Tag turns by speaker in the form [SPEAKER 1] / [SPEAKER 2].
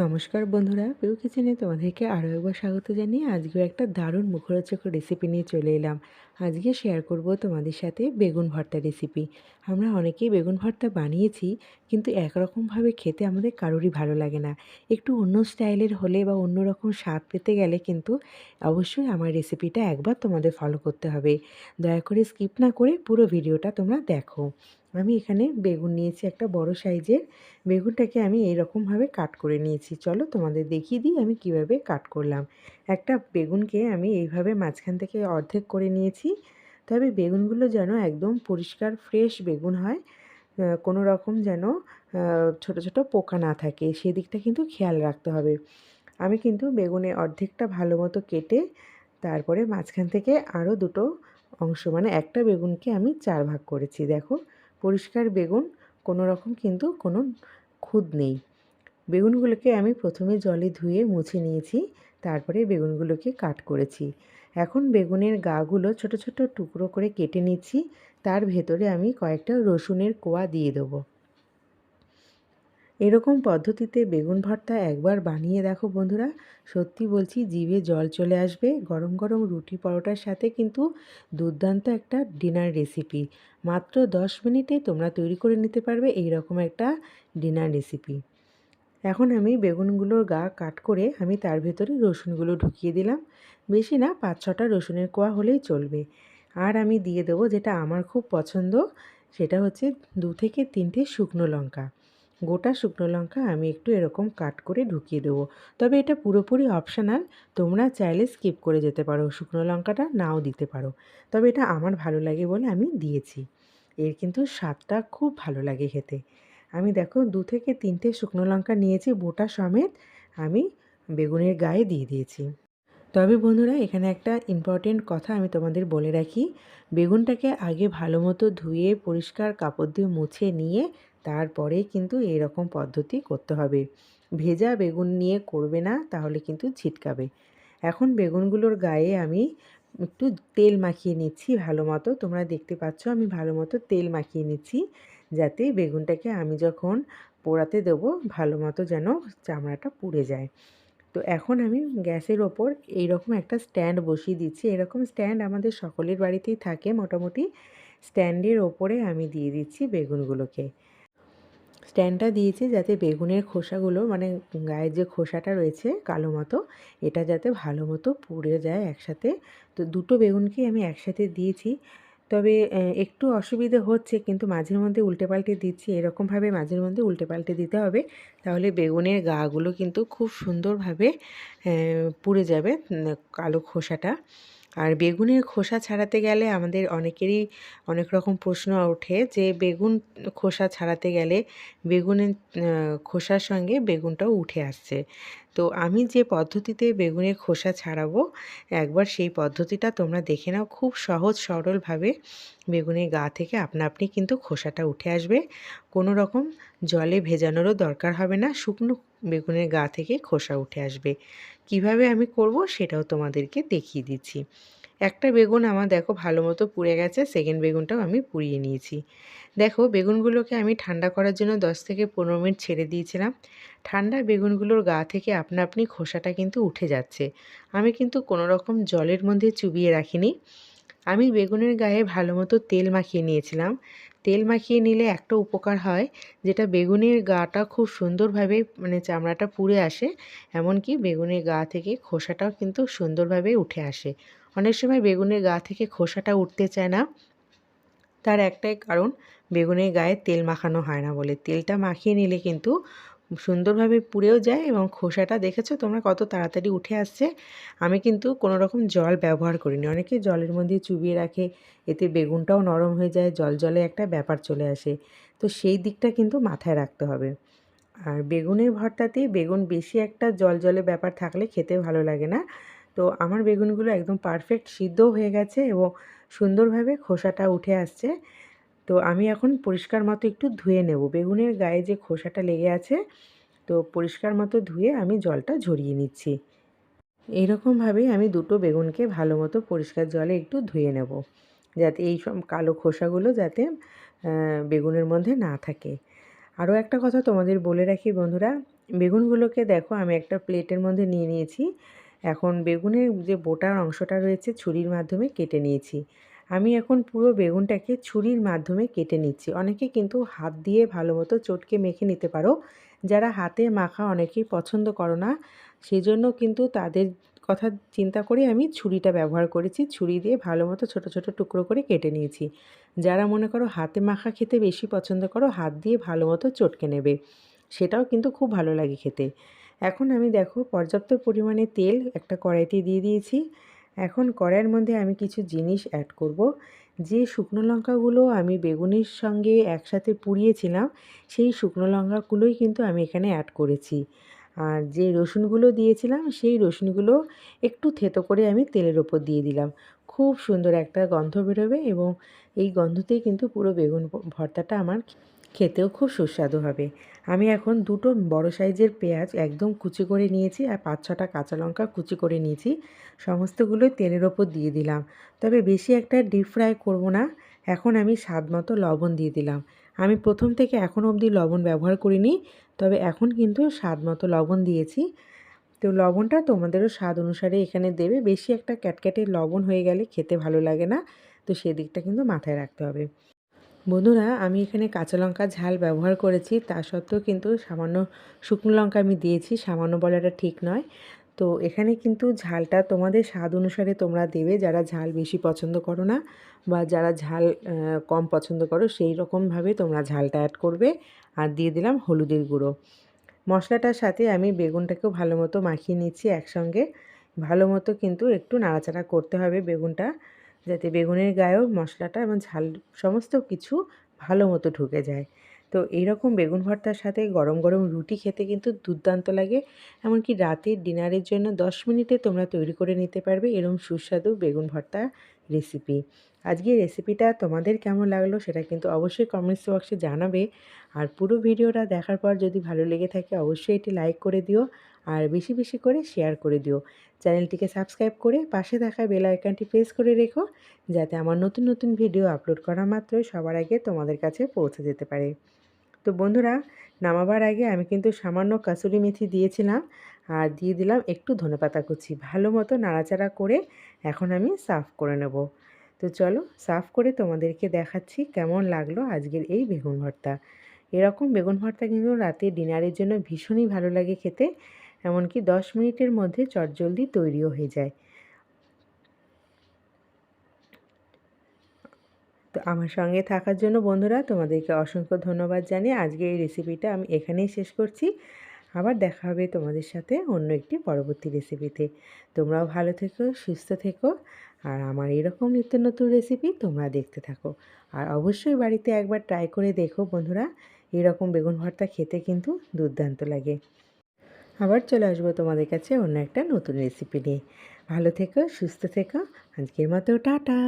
[SPEAKER 1] নমস্কার বন্ধুরা পিউ কিচেনে তোমাদেরকে আরও একবার স্বাগত জানিয়ে আজকেও একটা দারুণ মুখরোচক রেসিপি নিয়ে চলে এলাম। আজকে শেয়ার করব তোমাদের সাথে বেগুন ভর্তা রেসিপি আমরা অনেকেই বেগুন ভর্তা বানিয়েছি, কিন্তু একরকমভাবে খেতে আমাদের কারোরই ভালো লাগে না। একটু অন্য স্টাইলের হলে বা অন্য রকম স্বাদ পেতে গেলে কিন্তু অবশ্যই আমার রেসিপিটা একবার তোমাদের ফলো করতে হবে। দয়া করে স্কিপ না করে পুরো ভিডিওটা তোমরা দেখো। আমি এখানে বেগুন নিয়েছি একটা বড় সাইজের। বেগুনটাকে আমি এইরকমভাবে কাট করে নিয়েছি। চলো তোমাদের দেখিয়ে দিই আমি কীভাবে কাট করলাম। একটা বেগুনকে আমি এইভাবে মাঝখান থেকে অর্ধেক করে নিয়েছি। তবে বেগুনগুলো যেন একদম পরিষ্কার ফ্রেশ বেগুন হয়। কোনো রকম যেন ছোট ছোট পোকা না থাকে। সেদিকটা কিন্তু খেয়াল রাখতে হবে। আমি কিন্তু বেগুনে অর্ধেকটা ভালো মতো কেটে তারপরে মাঝখান থেকে আরও দুটো অংশ মানে একটা বেগুনকে আমি চার ভাগ করেছি। দেখো পরিষ্কার বেগুন, কোনো রকম কিন্তু কোনো খুদ নেই। বেগুনগুলোকে আমি প্রথমে জলে ধুয়ে মুছে নিয়েছি, তারপরে বেগুনগুলোকে কাট করেছি। এখন বেগুনের গাগুলো ছোট ছোট টুকরো করে কেটে নিচ্ছি, তার ভেতরে আমি কয়েকটা রসুনের কোয়া দিয়ে দেবো। এরকম পদ্ধতিতে বেগুন ভর্তা একবার বানিয়ে দেখো বন্ধুরা। সত্যি বলছি, জিভে জল চলে আসবে। গরম গরম রুটি পরোটার সাথে কিন্তু দুর্দান্ত একটা ডিনার রেসিপি। মাত্র দশ মিনিটে তোমরা তৈরি করে নিতে পারবে এই রকম একটা ডিনার রেসিপি। এখন আমি বেগুনগুলোর গা কাট করে আমি তার ভেতরে রসুনগুলো ঢুকিয়ে দিলাম। বেশি না, পাঁচ ছটা রসুনের কোয়া হলেই চলবে। আর আমি দিয়ে দেবো যেটা আমার খুব পছন্দ, সেটা হচ্ছে দু থেকে তিনটে শুকনো লঙ্কা। গোটা শুকনো লঙ্কা আমি একটু এরকম কাট করে ঢুকিয়ে দেবো। তবে এটা পুরোপুরি অপশানাল তোমরা চাইলে স্কিপ করে যেতে পারো, শুকনো লঙ্কাটা নাও দিতে পারো। তবে এটা আমার ভালো লাগে বলে আমি দিয়েছি। এর কিন্তু স্বাদটা খুব ভালো লাগে খেতে। আমি দেখো দু থেকে তিনটে শুকনো লঙ্কা নিয়েছি, বোটা সমেত আমি বেগুনের গায়ে দিয়ে দিয়েছি। তবে বন্ধুরা, এখানে একটা ইম্পর্টেন্ট কথা আমি তোমাদের বলে রাখি। বেগুনটাকে আগে ভালো মতো ধুয়ে, পরিষ্কার কাপড় দিয়ে মুছে নিয়ে, তারপরে কিন্তু এরকম পদ্ধতি করতে হবে। ভেজা বেগুন নিয়ে করবে না, তাহলে কিন্তু ছিটকাবে। এখন বেগুনগুলোর গায়ে আমি একটু তেল মাখিয়ে নিচ্ছি ভালো মতো। তোমরা দেখতে পাচ্ছ আমি ভালো মতো তেল মাখিয়ে নিচ্ছি, যাতে বেগুনটাকে আমি যখন পোড়াতে দেবো, ভালো মতো যেন চামড়াটা পুড়ে যায়। তো এখন আমি গ্যাসের ওপর এইরকম একটা স্ট্যান্ড বসিয়ে দিচ্ছি। এরকম স্ট্যান্ড আমাদের সকলের বাড়িতেই থাকে। মোটামুটি স্ট্যান্ডের ওপরে আমি দিয়ে দিচ্ছি বেগুনগুলোকে। স্ট্যান্ডটা দিয়েছি যাতে বেগুনের খোসাগুলো মানে গায়ের যে খোসাটা রয়েছে কালো মতো, এটা যাতে ভালো মতো পুড়ে যায় একসাথে। তো দুটো বেগুনকেই আমি একসাথে দিয়েছি। তবে একটু অসুবিধে হচ্ছে কিন্তু মাঝের মধ্যে উল্টে পাল্টে দিচ্ছি। এরকমভাবে মাঝের মধ্যে উল্টে পাল্টে দিতে হবে। তাহলে বেগুনের গাগুলো কিন্তু খুব সুন্দরভাবে পুড়ে যাবে কালো খোসাটা। আর বেগুনের খোসা ছাড়াতে গেলে আমাদের অনেকেরই অনেক রকম প্রশ্ন ওঠে যে, বেগুন খোসা ছাড়াতে গেলে বেগুনের খোসার সঙ্গে বেগুনটাও উঠে আসছে। তো আমি যে পদ্ধতিতে বেগুনের খোসা ছাড়াবো, একবার সেই পদ্ধতিটা তোমরা দেখে নাও খুব সহজ সরলভাবে। বেগুনের গা থেকে আপনা আপনি কিন্তু খোসাটা উঠে আসবে। কোনো রকম জলে ভেজানোরও দরকার হবে না, শুকনো বেগুনের গা থেকে খোসা উঠে আসবে। কীভাবে আমি করব সেটাও তোমাদেরকে দেখিয়ে দিচ্ছি। একটা বেগুন আমার দেখো ভালো মতো পুড়ে গেছে সেকেন্ড বেগুনটাও আমি পুড়িয়ে নিয়েছি। দেখো বেগুনগুলোকে আমি ঠান্ডা করার জন্য 10 থেকে পনেরো মিনিট ছেড়ে দিয়েছিলাম। ঠান্ডা বেগুনগুলোর গা থেকে আপনা আপনি খোসাটা কিন্তু উঠে যাচ্ছে। আমি কিন্তু কোনো রকম জলের মধ্যে চুবিয়ে রাখিনি। আমি বেগুনের গায়ে ভালো মতো তেল মাখিয়ে নিয়েছিলাম। তেল মাখিয়ে নিলে একটা উপকার হয়, যেটা বেগুনের গাটা খুব সুন্দরভাবে মানে চামড়াটা পুড়ে আসে, এমনকি বেগুনের গা থেকে খোসাটাও কিন্তু সুন্দরভাবে উঠে আসে। অনেক সময় বেগুনের গা থেকে খোসাটা উঠতে চায় না। তার একটাই কারণ, বেগুনের গায়ে তেল মাখানো হয় না বলে। তেলটা মাখিয়ে নিলে কিন্তু সুন্দরভাবে পুড়েও যায় এবং খোসাটা দেখেছ তোমরা কত তাড়াতাড়ি উঠে আসছে? আমি কিন্তু কোনো রকম জল ব্যবহার করিনি। অনেকে জলের মধ্যে চুবিয়ে রাখে, এতে বেগুনটাও নরম হয়ে যায়, জল জলে একটা ব্যাপার চলে আসে। তো সেই দিকটা কিন্তু মাথায় রাখতে হবে। আর বেগুনের ভর্তাতে বেগুন বেশি একটা জল জলে ব্যাপার থাকলে খেতে ভালো লাগে না। তো আমার বেগুনগুলো একদম পারফেক্ট সিদ্ধ হয়ে গেছে এবং সুন্দরভাবে খোসাটা উঠে আসছে। তো আমি এখন পরিষ্কার মতো একটু ধুয়ে নেব। বেগুনের গায়ে যে খোসাটা লেগে আছে, তো পরিষ্কার মতো ধুয়ে আমি জলটা ঝরিয়ে নিচ্ছি। এইরকমভাবেই আমি দুটো বেগুনকে ভালো মতো পরিষ্কার জলে একটু ধুয়ে নেব, যাতে এই সব কালো খোসাগুলো যাতে বেগুনের মধ্যে না থাকে। আরও একটা কথা তোমাদের বলে রাখি বন্ধুরা, বেগুনগুলোকে দেখো আমি একটা প্লেটের মধ্যে নিয়ে নিয়েছি। এখন বেগুনের যে বোটার অংশটা রয়েছে ছুরির মাধ্যমে কেটে নিয়েছি। আমি এখন পুরো বেগুনটাকে ছুরির মাধ্যমে কেটে নিচ্ছি। অনেকে কিন্তু হাত দিয়ে ভালো মতো চটকে মেখে নিতে পারো। যারা হাতে মাখা অনেকেই পছন্দ করো না। সেই জন্য কিন্তু তাদের কথা চিন্তা করে আমি ছুরিটা ব্যবহার করেছি। ছুরি দিয়ে ভালো মতো ছোটো ছোটো টুকরো করে কেটে নিয়েছি। যারা মনে করো হাতে মাখা খেতে বেশি পছন্দ করো, হাত দিয়ে ভালো মতো চটকে নেবে। সেটাও কিন্তু খুব ভালো লাগে খেতে। এখন আমি দেখো পর্যাপ্ত পরিমাণে তেল একটা কড়াইতে দিয়ে দিয়েছি। এখন কড়াইয়ের মধ্যে আমি কিছু জিনিস অ্যাড করব। যে শুকনো লঙ্কাগুলো আমি বেগুনের সঙ্গে একসাথে পুড়িয়েছিলাম, সেই শুকনো লঙ্কাগুলোই কিন্তু আমি এখানে অ্যাড করেছি। আর যে রসুনগুলো দিয়েছিলাম, সেই রসুনগুলো একটু থেতো করে আমি তেলের ওপর দিয়ে দিলাম। খুব সুন্দর একটা গন্ধ বেরোবে এবং এই গন্ধতেই কিন্তু পুরো বেগুন ভর্তাটা আমার খেতেও খুব সুস্বাদু হবে। আমি এখন দুটো বড় সাইজের পেঁয়াজ একদম কুচি করে নিয়েছি আর পাঁচ ছটা কাঁচা লঙ্কা কুচি করে নিয়েছি। সমস্তগুলো তেলের ওপর দিয়ে দিলাম। তবে বেশি একটা ডিপ ফ্রাই করব না। এখন আমি স্বাদ মতো লবণ দিয়ে দিলাম। আমি প্রথম থেকে এখন অবধি লবণ ব্যবহার করিনি, তবে এখন কিন্তু স্বাদ মতো লবণ দিয়েছি। তো লবণটা তোমাদেরও স্বাদ অনুসারে এখানে দেবে। বেশি একটা ক্যাটক্যাটে লবণ হয়ে গেলে খেতে ভালো লাগে না। তো সেদিকটা কিন্তু মাথায় রাখতে হবে। বন্ধুরা, আমি এখানে কাঁচা লঙ্কা ঝাল ব্যবহার করেছি। তা সত্ত্বেও কিন্তু সামান্য শুকনো লঙ্কা আমি দিয়েছি। সামান্য বলাটা ঠিক নয়। তো এখানে কিন্তু ঝালটা তোমাদের স্বাদ অনুসারে তোমরা দেবে। যারা ঝাল বেশি পছন্দ করো না বা যারা ঝাল কম পছন্দ করো, সেই রকমভাবে তোমরা ঝালটা অ্যাড করবে। আর দিয়ে দিলাম হলুদের গুঁড়ো। মশলাটার সাথে আমি বেগুনটাকেও ভালো মতো মাখিয়ে নিচ্ছি একসঙ্গে। ভালো মতো কিন্তু একটু নাড়াচাড়া করতে হবে বেগুনটা। যাতে বেগুনের গায়েও মশলাটা এবং ঝাল সমস্ত কিছু ভালো মতো ঢুকে যায়। তো এইরকম বেগুন ভর্তার সাথে গরম গরম রুটি খেতে কিন্তু দুর্দান্ত লাগে। এমনকি রাতের ডিনারের জন্য দশ মিনিটে তোমরা তৈরি করে নিতে পারবে এরকম সুস্বাদু বেগুন ভর্তা রেসিপি। আজকে রেসিপিটা তোমাদের কেমন লাগল সেটা কিন্তু অবশ্যই কমেন্টস বক্সে জানাবে। আর পুরো ভিডিওটা দেখার পর যদি ভালো লেগে থাকে অবশ্যই এটি লাইক করে দিও। আর বেশি বেশি করে শেয়ার করে দিও। চ্যানেলটিকে সাবস্ক্রাইব করে পাশে থাকা বেল আইকনটি প্রেস করে রেখো, যাতে আমার নতুন নতুন ভিডিও আপলোড করা মাত্রই সবার আগে তোমাদের কাছে পৌঁছে যেতে পারে। তো বন্ধুরা, নামাবার আগে আমি কিন্তু সামান্য কাসুরি মেথি দিয়েছিলাম আর দিয়ে দিলাম একটু ধনেপাতা কুচি। ভালো মতো নাড়াচাড়া করে এখন আমি সাফ করে নেব। তো চলো সাফ করে তোমাদেরকে দেখাচ্ছি কেমন লাগল আজকের এই বেগুন ভর্তা। এরকম বেগুন ভর্তা কিন্তু রাতে ডিনারের জন্য ভীষণই ভালো লাগে খেতে। এমনকি দশ মিনিটের মধ্যে চটজলদি তৈরিও হয়ে যায়। তো আমার সঙ্গে থাকার জন্য বন্ধুরা, তোমাদেরকে অসংখ্য ধন্যবাদ জানিয়ে আজকে এই রেসিপিটা আমি এখানেই শেষ করছি। আবার দেখা হবে তোমাদের সাথে অন্য একটি পরবর্তী রেসিপিতে তোমরাও ভালো থেকো, সুস্থ থেকো, আর আমার এরকম নিত্য নতুন রেসিপি তোমরা দেখতে থাকো। আর অবশ্যই বাড়িতে একবার ট্রাই করে দেখো বন্ধুরা, এরকম বেগুন ভর্তা খেতে কিন্তু দুর্দান্ত লাগে। আবার চলে আসব তোমাদের কাছে অন্য একটা নতুন রেসিপি নিয়ে। ভালো থেকো, সুস্থ থেকো। আজকের মতো টাটা।